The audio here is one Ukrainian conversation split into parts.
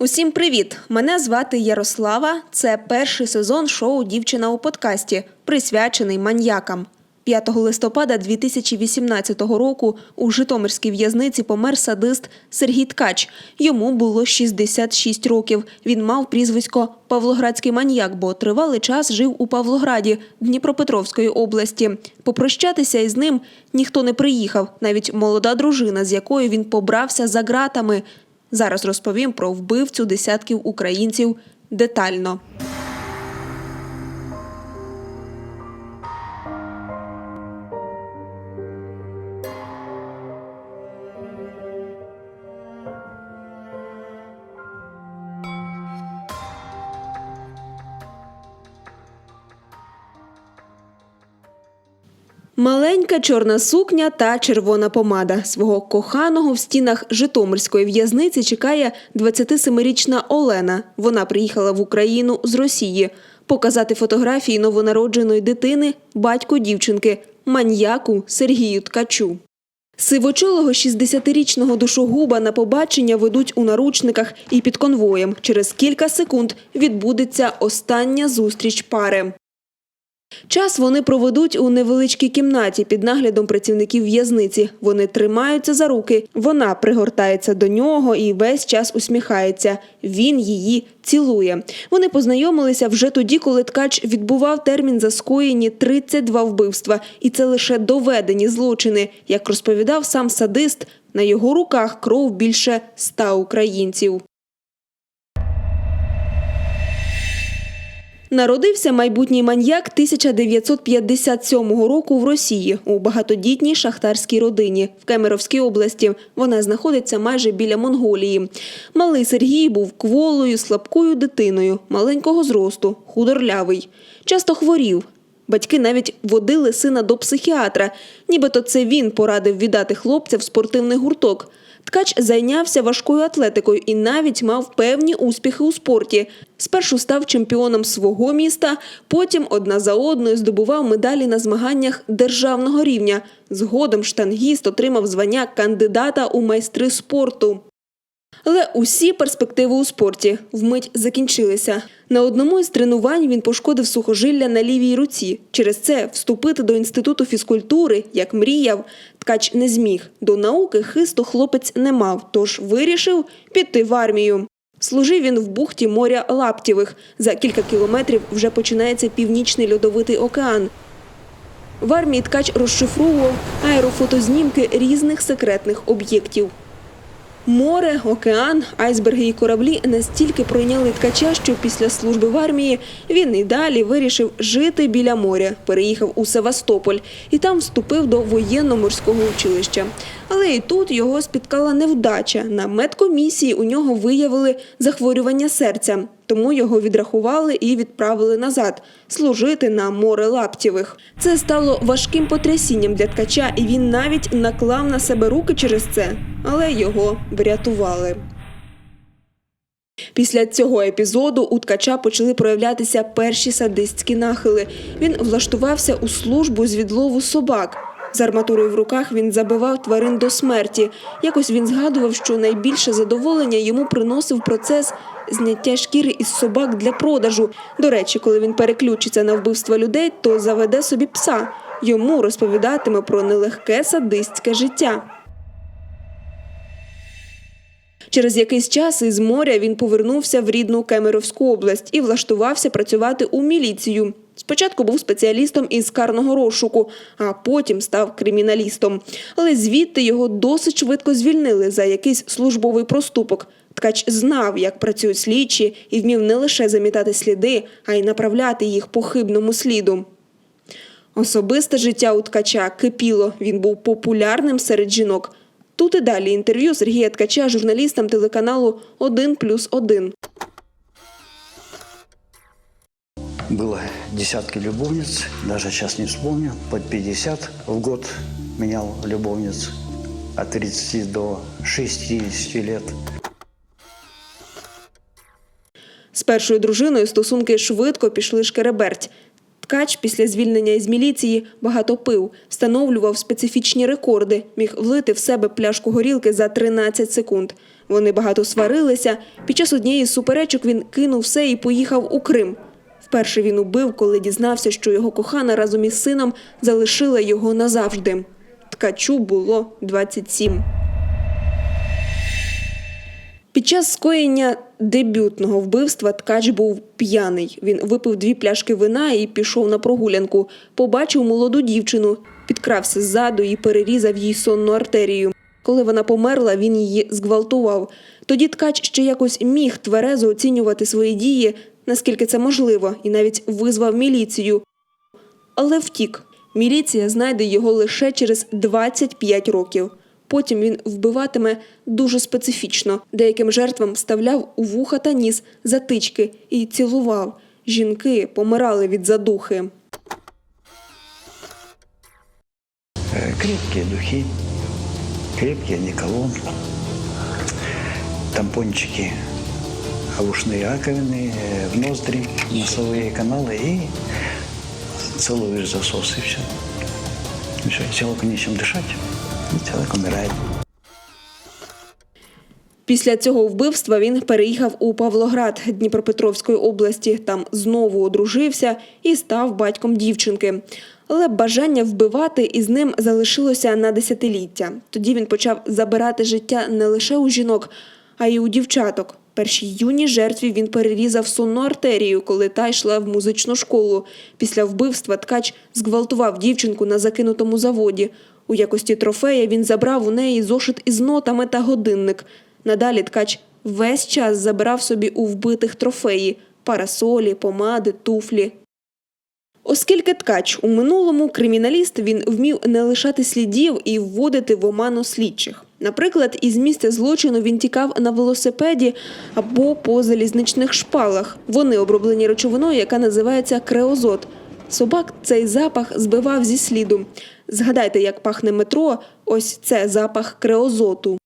Усім привіт! Мене звати Ярослава. Це перший сезон шоу Дівчина у подкасті, присвячений маньякам. 5 листопада 2018 року у Житомирській в'язниці помер садист Сергій Ткач. Йому було 66 років. Він мав прізвисько Павлоградський маньяк, бо тривалий час жив у Павлограді Дніпропетровської області. Попрощатися із ним ніхто не приїхав, навіть молода дружина, з якою він побрався за ґратами. Зараз розповім про вбивцю десятків українців детально. Маленька чорна сукня та червона помада. Свого коханого в стінах Житомирської в'язниці чекає 27-річна Олена. Вона приїхала в Україну з Росії показати фотографії новонародженої дитини батько дівчинки, маньяку Сергію Ткачу. Сивочолого 60-річного душогуба на побачення ведуть у наручниках і під конвоєм. Через кілька секунд відбудеться остання зустріч пари. Час вони проведуть у невеличкій кімнаті під наглядом працівників в'язниці. Вони тримаються за руки. Вона пригортається до нього і весь час усміхається. Він її цілує. Вони познайомилися вже тоді, коли ткач відбував термін за скоєні 32 вбивства, і це лише доведені злочини. Як розповідав сам садист, на його руках кров більше ста українців. Народився майбутній маньяк 1957 року в Росії у багатодітній шахтарській родині в Кемеровській області. Вона знаходиться майже біля Монголії. Малий Сергій був кволою, слабкою дитиною, маленького зросту, худорлявий. Часто хворів. Батьки навіть водили сина до психіатра, нібито це він порадив віддати хлопця в спортивний гурток. Ткач зайнявся важкою атлетикою і навіть мав певні успіхи у спорті. Спершу став чемпіоном свого міста, потім одна за одною здобував медалі на змаганнях державного рівня. Згодом штангіст отримав звання кандидата у майстри спорту. Але усі перспективи у спорті вмить закінчилися. На одному із тренувань він пошкодив сухожилля на лівій руці. Через це вступити до інституту фізкультури, як мріяв, ткач не зміг. До науки хисту хлопець не мав, тож вирішив піти в армію. Служив він в бухті моря Лаптєвих. За кілька кілометрів вже починається північний льодовитий океан. В армії ткач розшифровував аерофотознімки різних секретних об'єктів. Море, океан, айсберги і кораблі настільки пройняли ткача, що після служби в армії він і далі вирішив жити біля моря. Переїхав у Севастополь і там вступив до воєнно-морського училища. Але і тут його спіткала невдача. На медкомісії у нього виявили захворювання серця, тому його відрахували і відправили назад служити на море Лаптєвих. Це стало важким потрясінням для ткача, і він навіть наклав на себе руки через це, але його врятували. Після цього епізоду у ткача почали проявлятися перші садистські нахили. Він влаштувався у службу з відлову собак. З арматурою в руках він забивав тварин до смерті. Якось він згадував, що найбільше задоволення йому приносив процес зняття шкіри із собак для продажу. До речі, коли він переключиться на вбивство людей, то заведе собі пса. Йому розповідатиме про нелегке садистське життя. Через якийсь час із моря він повернувся в рідну Кемеровську область і влаштувався працювати у міліцію. Спочатку був спеціалістом із карного розшуку, а потім став криміналістом. Але звідти його досить швидко звільнили за якийсь службовий проступок. Ткач знав, як працюють слідчі, і вмів не лише замітати сліди, а й направляти їх по хибному сліду. Особисте життя у ткача кипіло. Він був популярним серед жінок. Тут і далі інтерв'ю Сергія Ткача журналістам телеканалу «1 плюс 1». Было десятки любовниц, даже сейчас не вспомню, под 50 в год менял любовниц от 30 до 60 лет. З першою дружиною стосунки швидко пішли шкереберть. Ткач після звільнення із міліції багато пив, встановлював специфічні рекорди, міг влити в себе пляшку горілки за 13 секунд. Вони багато сварилися. Під час однієї суперечок він кинув все і поїхав у Крим. Вперше він убив, коли дізнався, що його кохана разом із сином залишила його назавжди. Ткачу було 27. Під час скоєння дебютного вбивства ткач був п'яний. Він випив дві пляшки вина і пішов на прогулянку. Побачив молоду дівчину, підкрався ззаду і перерізав їй сонну артерію. Коли вона померла, він її зґвалтував. Тоді ткач ще якось міг тверезо оцінювати свої дії, наскільки це можливо, і навіть визвав міліцію. Але втік. Міліція знайде його лише через 25 років. Потім він вбиватиме дуже специфічно. Деяким жертвам вставляв у вуха та ніс затички і цілував. Жінки помирали від задухи. Э, духи, крепкие Николон, тампончики, ушные раковины, э, в ноздри, носовые каналы и целуешь засос и все. И все, человеку нечем дышать, и человек умирает. Після цього вбивства він переїхав у Павлоград Дніпропетровської області. Там знову одружився і став батьком дівчинки. Але бажання вбивати із ним залишилося на десятиліття. Тоді він почав забирати життя не лише у жінок, а й у дівчаток. Першій юній жертві він перерізав сонну артерію, коли та йшла в музичну школу. Після вбивства ткач зґвалтував дівчинку на закинутому заводі. У якості трофея він забрав у неї зошит із нотами та годинник. Надалі ткач весь час забирав собі у вбитих трофеї парасолі, помади, туфлі. Оскільки ткач у минулому криміналіст він вмів не лишати слідів і вводити в оману слідчих. Наприклад, із місця злочину він тікав на велосипеді або по залізничних шпалах. Вони оброблені речовиною, яка називається креозот. Собак цей запах збивав зі сліду. Згадайте, як пахне метро, ось це запах креозоту.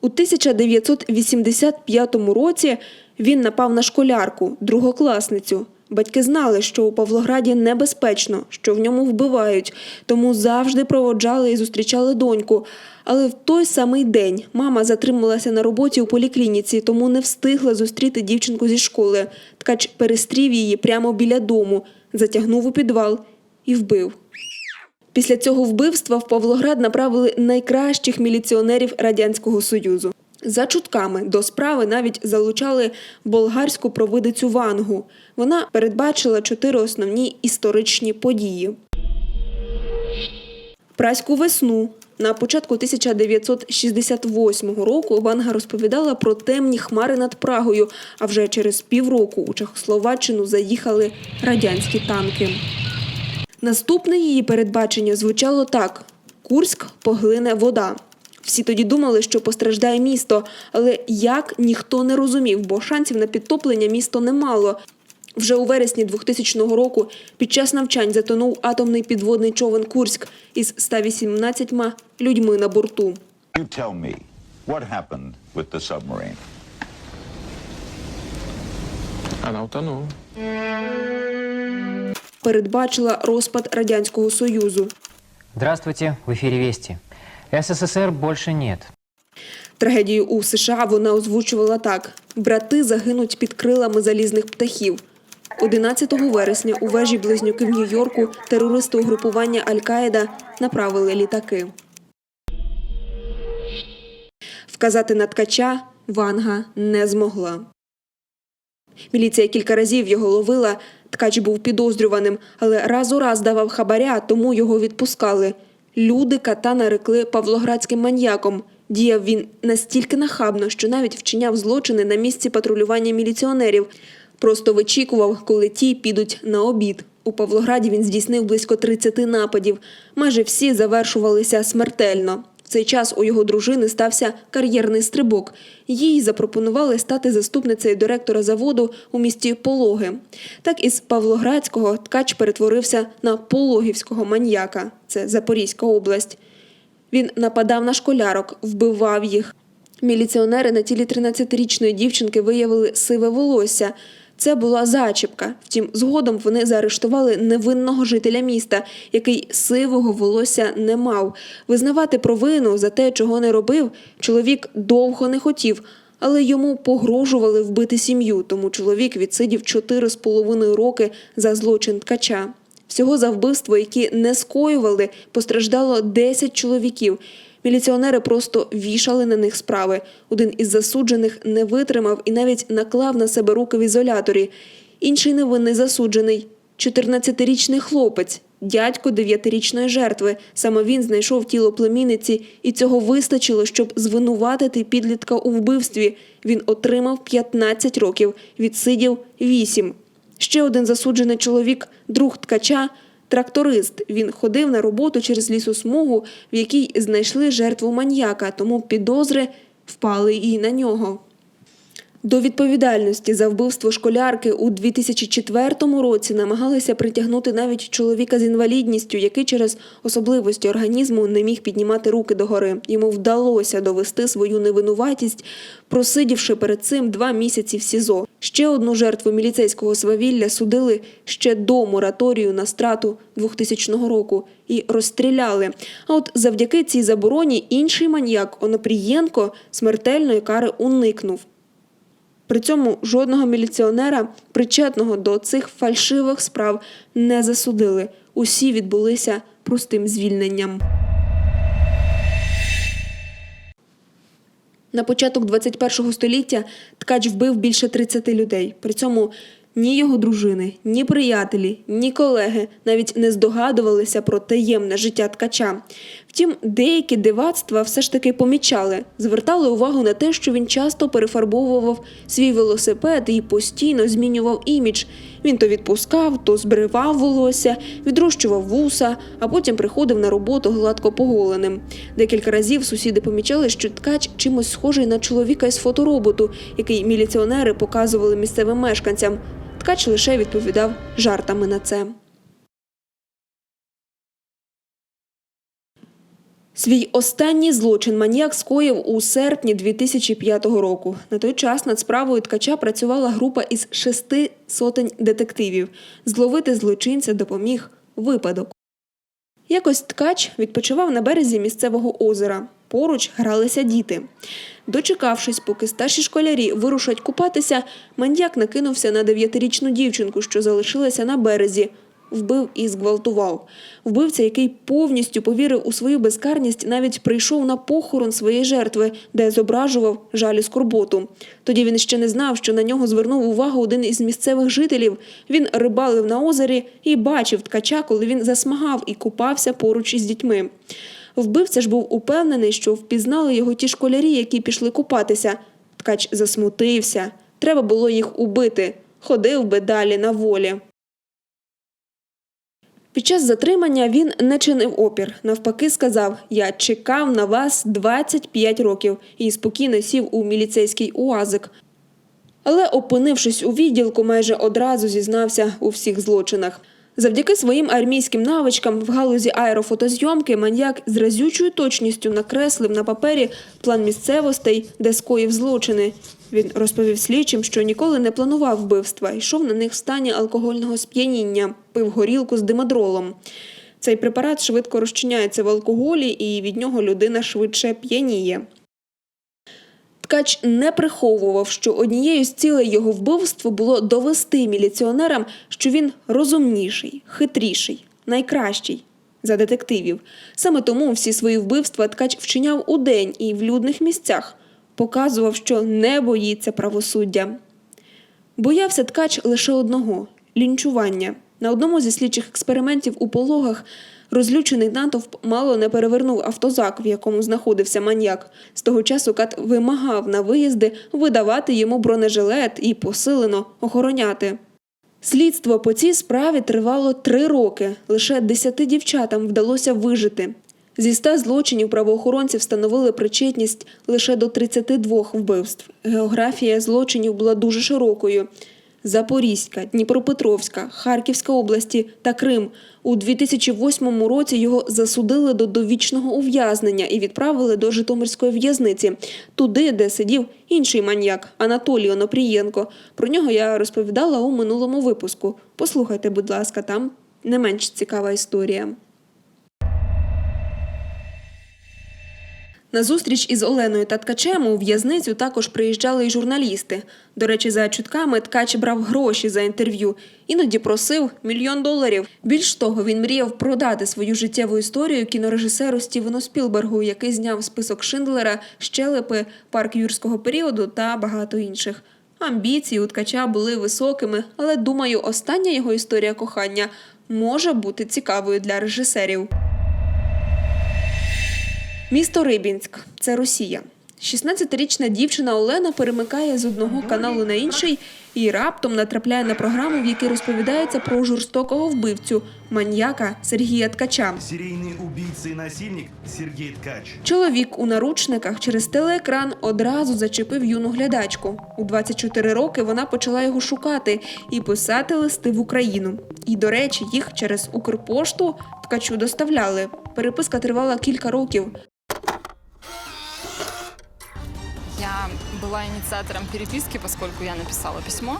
У 1985 році він напав на школярку, другокласницю. Батьки знали, що у Павлограді небезпечно, що в ньому вбивають, тому завжди проводжали і зустрічали доньку. Але в той самий день мама затрималася на роботі у поліклініці, тому не встигла зустріти дівчинку зі школи. Ткач перестрів її прямо біля дому, затягнув у підвал і вбив. Після цього вбивства в Павлоград направили найкращих міліціонерів Радянського Союзу. За чутками до справи навіть залучали болгарську провидицю Вангу. Вона передбачила чотири основні історичні події. Праську весну. На початку 1968 року Ванга розповідала про темні хмари над Прагою, а вже через півроку у Чехословаччину заїхали радянські танки. Наступне її передбачення звучало так: Курськ поглине вода. Всі тоді думали, що постраждає місто, але як ніхто не розумів, бо шансів на підтоплення місто не мало. Вже у вересні 2000 року під час навчань затонув атомний підводний човен Курськ із 118 людьми на борту. You tell me, what happened with the submarine? Она утонула. Передбачила розпад радянського союзу. Здравствуйте, в эфире Вести. СССР больше нет. Трагедію у США вона озвучувала так: брати загинуть під крилами залізних птахів. 11 вересня у вежі близнюки в Нью-Йорку терористи угрупування Аль-Каїда направили літаки. Вказати на ткача Ванга не змогла. Міліція кілька разів його ловила. Ткач був підозрюваним, але раз у раз давав хабаря, тому його відпускали. Люди ката нарекли павлоградським маньяком. Діяв він настільки нахабно, що навіть вчиняв злочини на місці патрулювання міліціонерів. Просто вичікував, коли ті підуть на обід. У Павлограді він здійснив близько 30 нападів. Майже всі завершувалися смертельно. Цей час у його дружини стався кар'єрний стрибок. Їй запропонували стати заступницею директора заводу у місті Пологи. Так із Павлоградського ткач перетворився на пологівського маньяка. Це Запорізька область. Він нападав на школярок, вбивав їх. Міліціонери на тілі 13-річної дівчинки виявили сиве волосся. Це була зачіпка. Втім, згодом вони заарештували невинного жителя міста, який сивого волосся не мав. Визнавати провину за те, чого не робив, чоловік довго не хотів, але йому погрожували вбити сім'ю, тому чоловік відсидів чотири з половиною роки за злочин ткача. Всього за вбивство, які не скоювали, постраждало 10 чоловіків. Міліціонери просто вішали на них справи. Один із засуджених не витримав і навіть наклав на себе руки в ізоляторі. Інший невинний засуджений 14-річний хлопець, дядько 9-річної жертви. Саме він знайшов тіло племінниці, і цього вистачило, щоб звинуватити підлітка у вбивстві. Він отримав 15 років, відсидів 8. Ще один засуджений чоловік, друг ткача, тракторист. Він ходив на роботу через лісосмугу, в якій знайшли жертву маньяка, тому підозри впали і на нього. До відповідальності за вбивство школярки у 2004 році намагалися притягнути навіть чоловіка з інвалідністю, який через особливості організму не міг піднімати руки догори. Йому вдалося довести свою невинуватість, просидівши перед цим два місяці в СІЗО. Ще одну жертву міліцейського свавілля судили ще до мораторію на страту 2000 року і розстріляли. А от завдяки цій забороні інший маньяк Онопрієнко смертельної кари уникнув. При цьому жодного міліціонера, причетного до цих фальшивих справ, не засудили. Усі відбулися простим звільненням. На початок 21 століття ткач вбив більше 30 людей. При цьому ні його дружини, ні приятелі, ні колеги навіть не здогадувалися про таємне життя ткача. Втім, деякі дивацтва все ж таки помічали, звертали увагу на те, що він часто перефарбовував свій велосипед і постійно змінював імідж. Він то відпускав, то збривав волосся, відрощував вуса, а потім приходив на роботу гладко поголеним. Декілька разів сусіди помічали, що ткач чимось схожий на чоловіка із фотороботу, який міліціонери показували місцевим мешканцям. Ткач лише відповідав жартами на це. Свій останній злочин маніяк скоїв у серпні 2005 року. На той час над справою ткача працювала група із шести сотень детективів. Зловити злочинця допоміг випадок. Якось ткач відпочивав на березі місцевого озера. Поруч гралися діти. Дочекавшись, поки старші школярі вирушать купатися, маньяк накинувся на дев'ятирічну дівчинку, що залишилася на березі. Вбив і зґвалтував. Вбивця, який повністю повірив у свою безкарність, навіть прийшов на похорон своєї жертви, де зображував жаль і скорботу. Тоді він ще не знав, що на нього звернув увагу один із місцевих жителів. Він рибалив на озері і бачив ткача, коли він засмагав і купався поруч із дітьми. Вбивця ж був упевнений, що впізнали його ті школярі, які пішли купатися. Ткач засмутився. Треба було їх убити. Ходив би далі на волі. Під час затримання він не чинив опір. Навпаки, сказав: Я чекав на вас 25 років і спокійно сів у міліцейський уазик. Але, опинившись у відділку, майже одразу зізнався у всіх злочинах. Завдяки своїм армійським навичкам в галузі аерофотозйомки маньяк з разючою точністю накреслив на папері план місцевостей, де скоїв злочини. Він розповів слідчим, що ніколи не планував вбивства, йшов на них в стані алкогольного сп'яніння, пив горілку з димодролом. Цей препарат швидко розчиняється в алкоголі, і від нього людина швидше п'яніє. Ткач не приховував, що однією з цілей його вбивства було довести міліціонерам, що він розумніший, хитріший, найкращий за детективів. Саме тому всі свої вбивства ткач вчиняв удень і в людних місцях, показував, що не боїться правосуддя. Боявся ткач лише одного лінчування. На одному зі слідчих експериментів у пологах розлючений натовп мало не перевернув автозак, в якому знаходився маньяк. З того часу кат вимагав на виїзди видавати йому бронежилет і посилено охороняти. Слідство по цій справі тривало три роки. Лише десяти дівчатам вдалося вижити. Зі ста злочинів правоохоронці встановили причетність лише до 32 вбивств. Географія злочинів була дуже широкою. Запорізька, Дніпропетровська, Харківська області та Крим. У 2008 році його засудили до довічного ув'язнення і відправили до Житомирської в'язниці, туди, де сидів інший маньяк Анатолій Онопрієнко. Про нього я розповідала у минулому випуску. Послухайте, будь ласка, там не менш цікава історія. На зустріч із Оленою та Ткачем у в'язницю також приїжджали й журналісти. До речі, за чутками Ткач брав гроші за інтерв'ю, іноді просив мільйон доларів. Більш того, він мріяв продати свою життєву історію кінорежисеру Стівену Спілбергу, який зняв список Шиндлера, щелепи, парк юрського періоду та багато інших. Амбіції у ткача були високими, але думаю, остання його історія кохання може бути цікавою для режисерів. Місто Рибінськ це Росія. 16-річна дівчина Олена перемикає з одного каналу на інший і раптом натрапляє на програму, в якій розповідається про жорстокого вбивцю маньяка Сергія Ткача. Серийный убийца и насильник Сергей Ткач. Чоловік у наручниках через телеекран одразу зачепив юну глядачку. У 24 роки вона почала його шукати і писати листи в Україну. І, до речі, їх через Укрпошту ткачу доставляли. Переписка тривала кілька років. была инициатором переписки, поскольку я написала письмо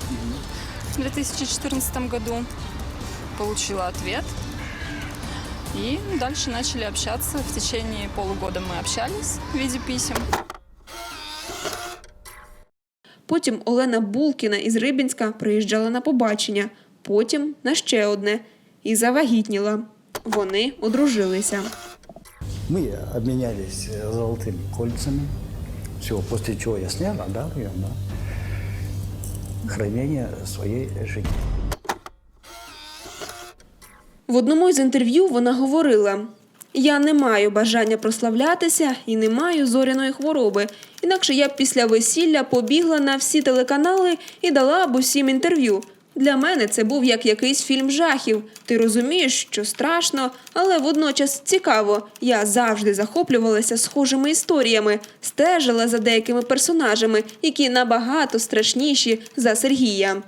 в 2014 году, получила ответ. И дальше начали общаться. В течение полугода мы общались в виде писем. Потім Олена Булкіна із Рибінська приїжджала на побачення, потім на ще одне і завагітніла. Вони одружилися. Мы обменялись э, золотыми кольцами. Все, после чего я снял, отдал ее на хранение своей жизни. В одному із інтерв'ю вона говорила: Я не маю бажання прославлятися і не маю зоряної хвороби. Інакше я б після весілля побігла на всі телеканали і дала б усім інтерв'ю. Для мене це був як якийсь фільм жахів. Ти розумієш, що страшно, але водночас цікаво. Я завжди захоплювалася схожими історіями, стежила за деякими персонажами, які набагато страшніші за Сергія.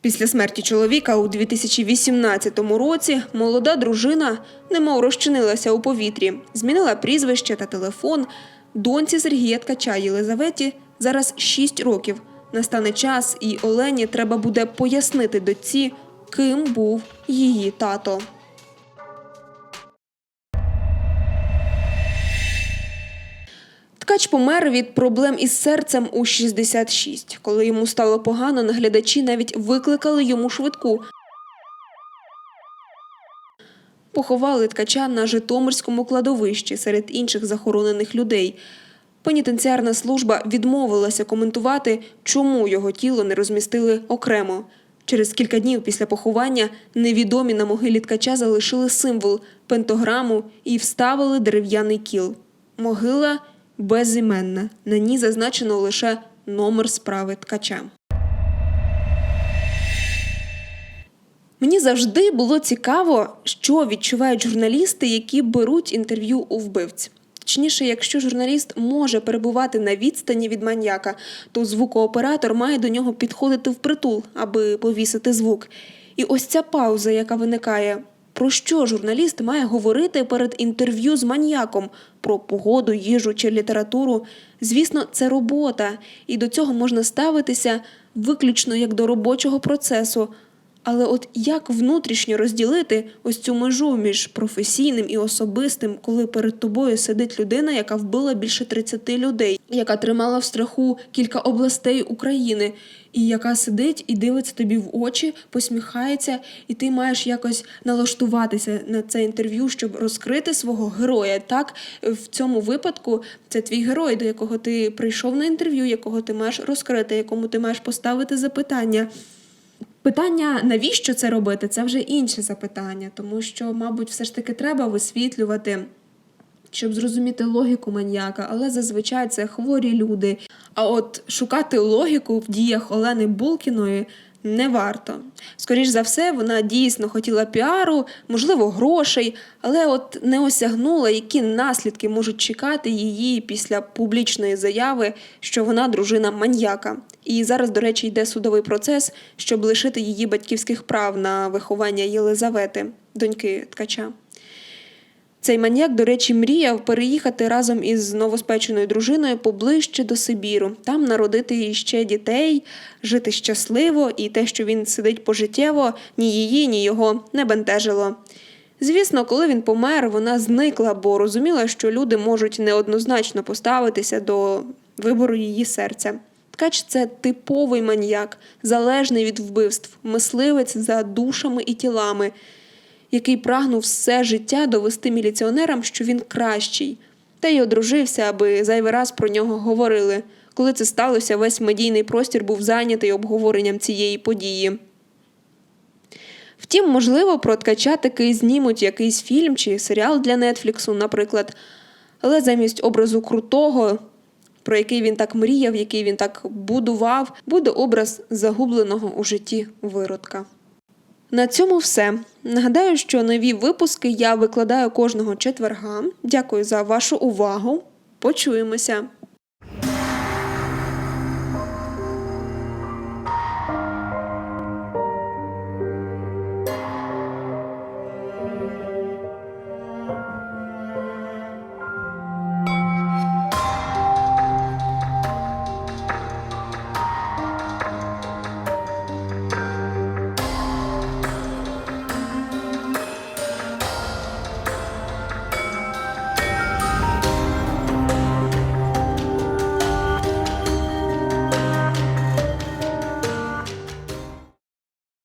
Після смерті чоловіка у 2018 році молода дружина немов розчинилася у повітрі, змінила прізвище та телефон. Доньці Сергія Ткача Єлизаветі зараз 6 років. Настане час, і Олені треба буде пояснити дочці, ким був її тато. Ткач помер від проблем із серцем у 66. Коли йому стало погано, наглядачі навіть викликали йому швидку. Поховали ткача на Житомирському кладовищі серед інших захоронених людей. Пенітенціарна служба відмовилася коментувати, чому його тіло не розмістили окремо. Через кілька днів після поховання невідомі на могилі ткача залишили символ пентограму і вставили дерев'яний кіл. Могила безіменна. На ній зазначено лише номер справи ткача. Мені завжди було цікаво, що відчувають журналісти, які беруть інтерв'ю у вбивць. Точніше, якщо журналіст може перебувати на відстані від маньяка, то звукооператор має до нього підходити впритул, аби повісити звук. І ось ця пауза, яка виникає. Про що журналіст має говорити перед інтерв'ю з маньяком? Про погоду, їжу чи літературу? Звісно, це робота, і до цього можна ставитися виключно як до робочого процесу. Але от як внутрішньо розділити ось цю межу між професійним і особистим, коли перед тобою сидить людина, яка вбила більше 30 людей, яка тримала в страху кілька областей України, і яка сидить і дивиться тобі в очі, посміхається, і ти маєш якось налаштуватися на це інтерв'ю, щоб розкрити свого героя. Так в цьому випадку це твій герой, до якого ти прийшов на інтерв'ю, якого ти маєш розкрити, якому ти маєш поставити запитання. Питання, навіщо це робити, це вже інше запитання, тому що, мабуть, все ж таки треба висвітлювати, щоб зрозуміти логіку маньяка, але зазвичай це хворі люди. А от шукати логіку в діях Олени Булкіної не варто. Скоріш за все, вона дійсно хотіла піару, можливо, грошей, але от не осягнула, які наслідки можуть чекати її після публічної заяви, що вона дружина маньяка. І зараз, до речі, йде судовий процес, щоб лишити її батьківських прав на виховання Єлизавети, доньки ткача. Цей маньяк, до речі, мріяв переїхати разом із новоспеченою дружиною поближче до Сибіру, там народити іще дітей, жити щасливо, і те, що він сидить пожиттєво, ні її, ні його не бентежило. Звісно, коли він помер, вона зникла, бо розуміла, що люди можуть неоднозначно поставитися до вибору її серця. Ткач це типовий маньяк, залежний від вбивств, мисливець за душами і тілами, який прагнув все життя довести міліціонерам, що він кращий, та й одружився, аби зайвий раз про нього говорили. Коли це сталося, весь медійний простір був зайнятий обговоренням цієї події. Втім, можливо, про ткача таки знімуть якийсь фільм чи серіал для Нетфліксу, наприклад. Але замість образу крутого, про який він так мріяв, який він так будував, буде образ загубленого у житті виродка. На цьому все. Нагадаю, що нові випуски я викладаю кожного четверга. Дякую за вашу увагу. Почуємося!